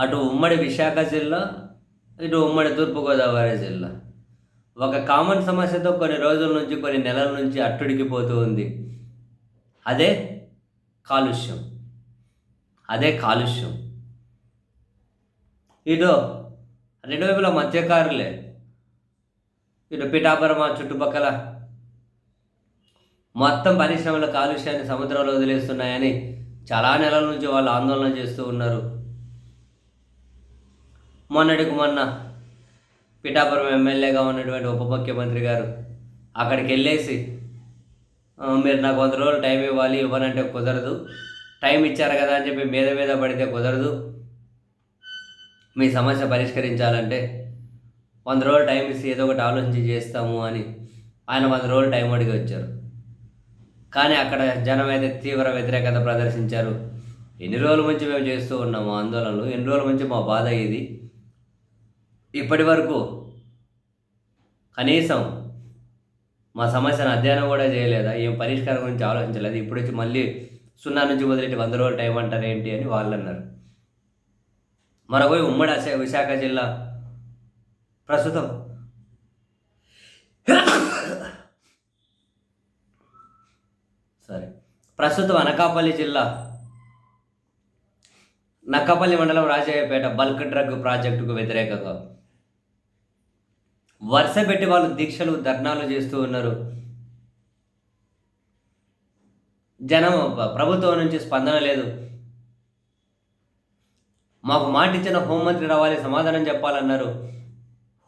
అటు ఉమ్మడి విశాఖ జిల్లా ఇటు ఉమ్మడి తూర్పుగోదావరి జిల్లా. ఒక కామన్ సమస్యతో కొన్ని రోజుల నుంచి కొన్ని నెలల నుంచి అట్టుడికిపోతూ ఉంది. అదే కాలుష్యం. అదే కాలుష్యం. ఇటు రెండు వైపుల మత్స్యకారులే. ఇటు పిఠాపురం చుట్టుపక్కల మొత్తం పరిశ్రమల కాలుష్యాన్ని సముద్రంలో వదిలేస్తున్నాయని చాలా నెలల నుంచి వాళ్ళు ఆందోళన చేస్తూ ఉన్నారు. మొన్నటికి మొన్న పిఠాపురం ఎమ్మెల్యేగా ఉన్నటువంటి ఉప ముఖ్యమంత్రి గారు అక్కడికి వెళ్ళేసి మీరు నాకు వంద రోజులు టైం ఇవ్వాలి ఇవ్వనంటే కుదరదు. టైం ఇచ్చారు కదా అని చెప్పి మీద మీద పడితే కుదరదు. మీ సమస్య పరిష్కరించాలంటే వంద రోజులు టైం ఇస్తే ఏదో ఒకటి ఆలోచించి చేస్తాము అని ఆయన వంద రోజులు టైం అడిగి వచ్చారు. కానీ అక్కడ జనం అయితే తీవ్ర వ్యతిరేకత ప్రదర్శించారు. ఎన్ని రోజుల నుంచి మేము చేస్తూ ఉన్నాము ఆందోళనలు? ఎన్ని రోజుల నుంచి మా బాధ ఇది? ఇప్పటి వరకు కనీసం మా సమస్యను అధ్యయనం కూడా చేయలేదా? ఏం పరిష్కారం గురించి ఆలోచించలేదు. ఇప్పుడు వచ్చి మళ్ళీ సున్నా నుంచి మొదలెట్టి వంద రోజులు టైం అంటారు ఏంటి అని వాళ్ళు అన్నారు. మరొక ఉమ్మడి విశాఖ జిల్లా ప్రస్తుతం. సరే ప్రస్తుతం అనకాపల్లి జిల్లా నక్కపల్లి మండలం రాజయ్యపేట బల్క్ డ్రగ్ ప్రాజెక్టుకు వ్యతిరేకంగా వరుస పెట్టి వాళ్ళు దీక్షలు ధర్నాలు చేస్తూ ఉన్నారు. జనం ప్రభుత్వం నుంచి స్పందన లేదు. మాకు మాట ఇచ్చిన హోంమంత్రి రావాలి సమాధానం చెప్పాలన్నారు.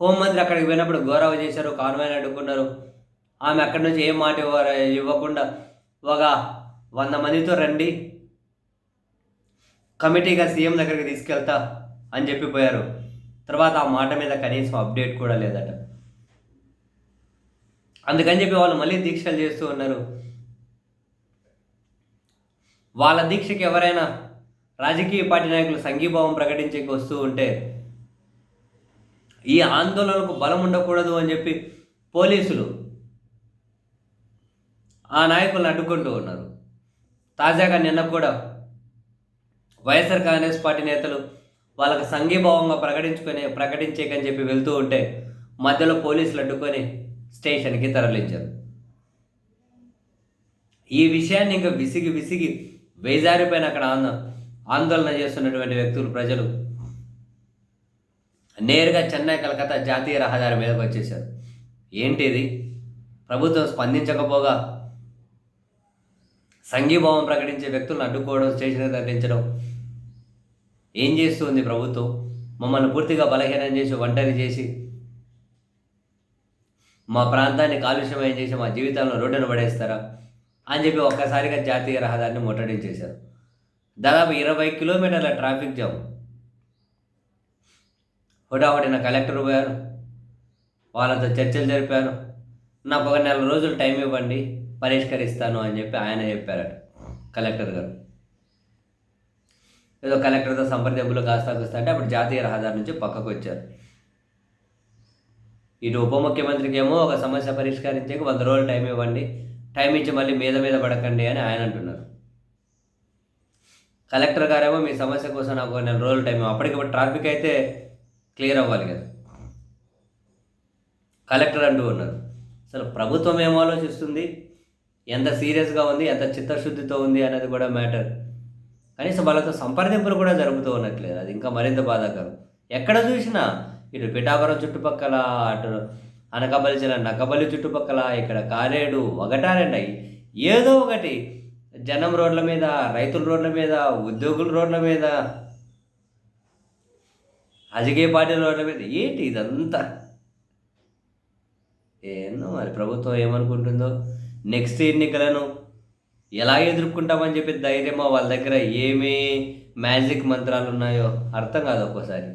హోంమంత్రి అక్కడికి పోయినప్పుడు గౌరవ చేశారు కాన్వాయ్ని అడ్డుకున్నారు. ఆమె అక్కడి నుంచి ఏం మాట ఇవ్వకుండా ఒక వంద మందితో రండి కమిటీగా సీఎం దగ్గరికి తీసుకెళ్తా అని చెప్పిపోయారు. తర్వాత ఆ మాట మీద కనీసం అప్డేట్ కూడా లేదట. అందుకని చెప్పి వాళ్ళు మళ్ళీ దీక్షలు చేస్తూ ఉన్నారు. వాళ్ళ దీక్షకి ఎవరైనా రాజకీయ పార్టీ నాయకులు సంఘీభావం ప్రకటించేకి వస్తూ ఉంటే ఈ ఆందోళనకు బలం ఉండకూడదు అని చెప్పి పోలీసులు ఆ నాయకులను అడ్డుకుంటూ ఉన్నారు. తాజాగా నిన్న కూడా వైఎస్ఆర్ కాంగ్రెస్ పార్టీ నేతలు వాళ్ళకి సంఘీభావంగా ప్రకటించుకొని ప్రకటించేకని చెప్పి వెళ్తూ ఉంటే మధ్యలో పోలీసులు అడ్డుకొని స్టేషన్కి తరలించారు. ఈ విషయాన్ని ఇంకా విసిగి విసిగి వేజారిపోయిన అక్కడ ఆందోళన చేస్తున్నటువంటి వ్యక్తులు ప్రజలు నేరుగా చెన్నై కలకత్తా జాతీయ రహదారి మీదకి వచ్చేసారు ఏంటిది ప్రభుత్వం స్పందించకపోగా సంఘీభావం ప్రకటించే వ్యక్తులను అడ్డుకోవడం స్టేషన్ తరలించడం ఏం చేస్తుంది ప్రభుత్వం? మమ్మల్ని పూర్తిగా బలహీనం చేసి ఒంటరి చేసి మా ప్రాంతాన్ని కాలుష్యమయం చేసి మా జీవితాలను రోడ్డున పడేస్తారా? అని చెప్పి ఒక్కసారిగా జాతీయ రహదారిని ముట్టడించేశారు దాదాపు ఇరవై కిలోమీటర్ల ట్రాఫిక్ జామ్. హుటాహుటిన కలెక్టర్ పోయారు. వాళ్ళతో చర్చలు జరిపారు. నాకు ఒక నెల రోజులు టైం ఇవ్వండి పరిష్కరిస్తాను అని చెప్పి ఆయన చెప్పారట కలెక్టర్ గారు. ఏదో కలెక్టర్తో సంప్రదింపులు కాస్తా కూస్తా అంటే అప్పుడు జాతీయ రహదారి నుంచి పక్కకు వచ్చారు. ఇటు ఉప ముఖ్యమంత్రికి ఏమో ఒక సమస్య పరిష్కరించేకి వంద రోజులు టైం ఇవ్వండి టైం ఇచ్చి మళ్ళీ మీద మీద పడకండి అని ఆయన అంటున్నారు. కలెక్టర్ గారేమో మీ సమస్య కోసం నాకు నెల రోజులు టైం అప్పటికప్పుడు ట్రాఫిక్ అయితే క్లియర్ అవ్వాలి కదా. కలెక్టర్ అంటూ ఉన్నారు. అసలు ప్రభుత్వం ఏం ఆలోచిస్తుంది? ఎంత సీరియస్గా ఉంది? ఎంత చిత్తశుద్ధితో ఉంది అనేది కూడా మ్యాటర్. కనీసం వాళ్ళతో సంప్రదింపులు కూడా జరుగుతూ ఉన్నట్లేదు. అది ఇంకా మరింత బాధాకరం. ఎక్కడ చూసినా ఇటు పిఠాపురం చుట్టుపక్కల అటు అనకాపల్లి జిల్లా నక్కపల్లి చుట్టుపక్కల ఇక్కడ కారేడు ఒకటారండి ఏదో ఒకటి జనం రోడ్ల మీద రైతుల రోడ్ల మీద ఉద్యోగుల రోడ్ల మీద రాజకీయ పార్టీల రోడ్ల మీద ఏంటి ఇదంతా? ఏందో మరి ప్రభుత్వం ఏమనుకుంటుందో? నెక్స్ట్ ఎన్నికలను ఎలా ఎదుర్కొంటామని చెప్పి ధైర్యమో వాళ్ళ దగ్గర ఏమి మ్యాజిక్ మంత్రాలు ఉన్నాయో అర్థం కాదు ఒక్కోసారి.